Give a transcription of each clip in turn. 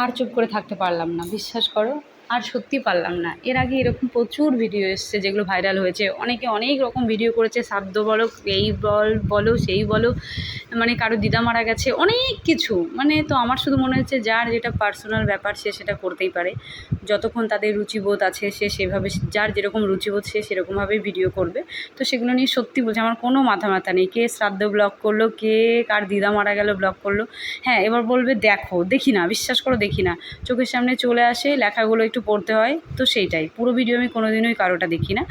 আর চুপ করে থাকতে পারলাম না। বিশ্বাস করো আর সত্যি পারলাম না। এর আগে এরকম প্রচুর ভিডিও এসছে যেগুলো ভাইরাল হয়েছে। অনেকে অনেক রকম ভিডিও করেছে, সাধ্য বলো, এই বল, বলো, সেই বলো মানে কারও দিদা মারা গেছে, অনেক কিছু। মানে তো আমার শুধু মনে হচ্ছে যার যেটা পার্সোনাল ব্যাপার সে সেটা করতেই পারে। যতক্ষণ তাদের রুচিবোধ আছে, সে সেভাবে, যার যেরকম রুচিবোধ, সে সেরকমভাবেই ভিডিও করবে। তো সেগুলো নিয়ে সত্যি বলছে, আমার কোনো মাথা মাথা নেই। কে শ্রাদ্ধ ব্লগ করল, কে কার দিদা মারা গেল ব্লগ করল। হ্যাঁ এবার বলবে, দেখো, দেখি না, বিশ্বাস করো, দেখি না। চোখের সামনে চলে আসে, লেখাগুলো একটু পড়তে হয়, তো সেইটাই। পুরো ভিডিও আমি কোনো দিনই কারোটা দেখি না।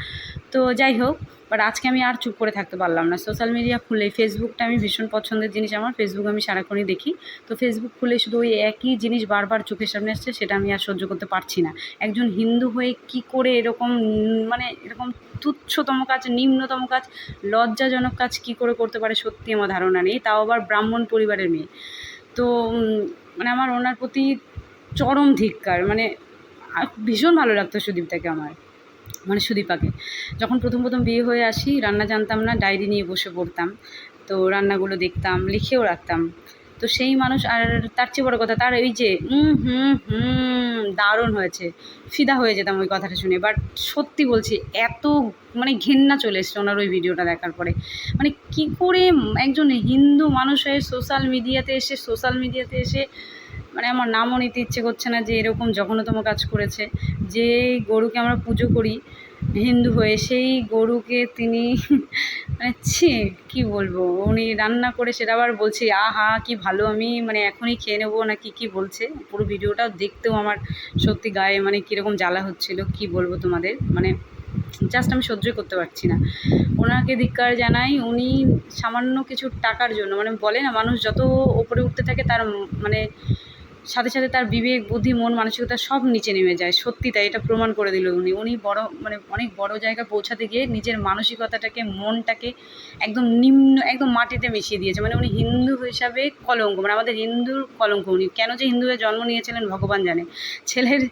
তো যাই হোক বাট আজকে আমি আর চুপ করে থাকতে পারলাম না। সোশ্যাল মিডিয়া খুলে ফেসবুকটা আমি ভীষণ পছন্দের জিনিস আমার। ফেসবুক আমি সারাক্ষণই দেখি। তো ফেসবুক খুলে শুধু ওই একই জিনিস বারবার চোখের সামনে আসছে, সেটা আমি আর সহ্য করতে পারছি না। একজন হিন্দু হয়ে কি করে এরকম মানে এরকম তুচ্ছতম কাজ, নিম্নতম কাজ, লজ্জাজনক কাজ কি করে করতে পারে সত্যি আমার ধারণা নেই। তাও আবার ব্রাহ্মণ পরিবারের মেয়ে। তো মানে আমার ওনার প্রতি চরম ধিক্কার। মানে ভীষণ ভালো লাগতো সুদীপটাকে আমার মানে সুদীপাকে। যখন প্রথম প্রথম বিয়ে হয়ে আসি, রান্না জানতাম না, ডায়েরি নিয়ে বসে পড়তাম। তো রান্নাগুলো দেখতাম, লিখেও রাখতাম। তো সেই মানুষ আর তার চেয়ে বড় কথা, তার এই যে, উম হুম হুম, দারুণ হয়েছে, ফিদা হয়ে যেতাম ওই কথাটা শুনে। বাট সত্যি বলছি, এত মানে ঘেন্না চলে এসছে ওনার ওই ভিডিওটা দেখার পরে। মানে কি করে একজন হিন্দু মানুষ হয়ে সোশ্যাল মিডিয়াতে এসে, সোশ্যাল মিডিয়াতে এসে মানে আমার নামও নিতে ইচ্ছে করছে না যে এরকম জঘন্যতম কাজ করেছে। যে গরুকে আমরা পুজো করি, হিন্দু হয়ে, সেই গরুকে তিনি মানে ছি, কী বলব? উনি রান্না করে সেটা আবার বলছি, আহা, কি ভালো, আমি মানে এখনই খেয়ে নেব না কি কি বলছে? পুরো ভিডিওটাও দেখতেও আমার সত্যি গায়ে মানে কীরকম জ্বালা হচ্ছিল, কি বলব তোমাদের? মানে জাস্ট আমি সহ্যই করতে পারছি না। ওনাকে ধিক্কার জানাই, উনি সামান্য কিছু টাকার জন্য মানে বলে না, মানুষ যত ওপরে উঠতে থাকে তার মানে সাথে সাথে তার বিবেক, বুদ্ধি, মন, মানসিকতা সব নিচে নেমে যায়। সত্যি তাই, এটা প্রমাণ করে দিল উনি। উনি বড় মানে অনেক বড় জায়গায় পৌঁছাতে গিয়ে নিজের মানসিকতাটাকে, মনটাকে একদম নিম্ন, একদম মাটিতে মিশিয়ে দিয়েছে। মানে উনি হিন্দু হিসাবে কলঙ্ক মানে আমাদের হিন্দুর কলঙ্ক উনি। কেন যে হিন্দু হয়ে জন্ম নিয়েছিলেন ভগবান জানে। ছেলের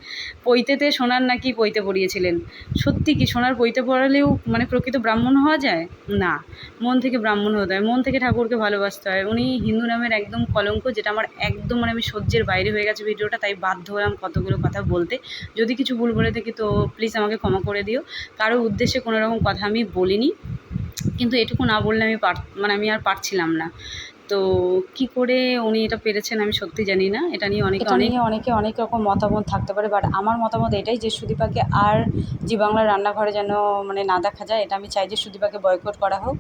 পৈতেতে সোনার নাকি পৈতে পড়িয়েছিলেন। সত্যি কি সোনার পৈতে পড়ালেও মানে প্রকৃত ব্রাহ্মণ হওয়া যায়? না। মন থেকে ব্রাহ্মণ হতে হয়। মন থেকে ঠাকুরকে ভালোবাসতে হয়। উনি হিন্দু নামের একদম কলঙ্ক, যেটা আমার একদম মানে আমি সহ্যের বাইরে হয়ে গেছে ভিডিওটা তাই বাধ্য হলাম কতগুলো কথা বলতে। যদি কিছু ভুল বলে থাকি তো প্লিজ আমাকে ক্ষমা করে দিও। কারোর উদ্দেশ্যে কোনো রকম কথা আমি বলিনি। কিন্তু এটুকু না বললে আমি পার মানে আমি আর পারছিলাম না। তো কি করে উনি এটা পেরেছেন আমি সত্যি জানি না। এটা নিয়ে অনেকে অনেক অনেকে অনেক রকম মতামত থাকতে পারে। বাট আমার মতামত এটাই যে সুদীপাকে আর জি বাংলার রান্নাঘরে যেন মানে না দেখা যায় এটা আমি চাই যে সুদীপাকে বয়কট করা হোক।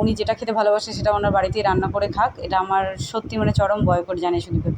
উনি যেটা খেতে ভালোবাসে সেটা ওনার বাড়িতেই রান্না করে খাক। এটা আমার সত্যি মানে চরম বয়কট জানে সুদীপাকে।